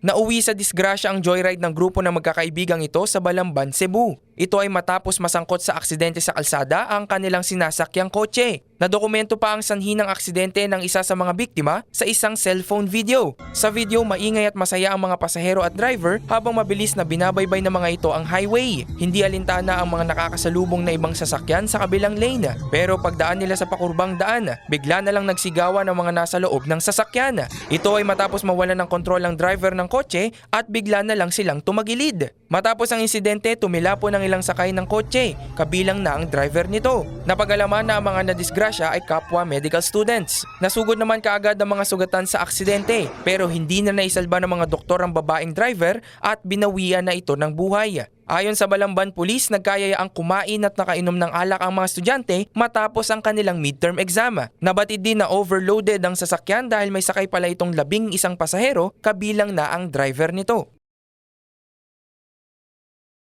Nauwi sa disgrasya ang joyride ng grupo ng magkakaibigang ito sa Balamban, Cebu. Ito ay matapos masangkot sa aksidente sa kalsada ang kanilang sinasakyang kotse. Nadokumento pa ang sanhi ng aksidente ng isa sa mga biktima sa isang cellphone video. Sa video, maingay at masaya ang mga pasahero at driver habang mabilis na binabaybay ng mga ito ang highway. Hindi alintana ang mga nakakasalubong na ibang sasakyan sa kabilang lane. Pero pagdaan nila sa pakurbang daan, bigla na lang nagsigawan ng mga nasa loob ng sasakyan. Ito ay matapos mawalan ng kontrol ang driver ng kotse at bigla na lang silang tumagilid. Matapos ang insidente, tumila po ng ilang sakay ng kotse, kabilang na ang driver nito. Napagalaman na ang mga nadisgrasya ay kapwa medical students. Nasugod naman kaagad ang mga sugatan sa aksidente, pero hindi na naisalba ng mga doktor ang babaeng driver at binawian na ito ng buhay. Ayon sa Balamban Police, nagkayaya ang kumain at nakainom ng alak ang mga estudyante matapos ang kanilang midterm exam. Nabatid din na overloaded ang sasakyan dahil may sakay pala itong labing isang pasahero kabilang na ang driver nito.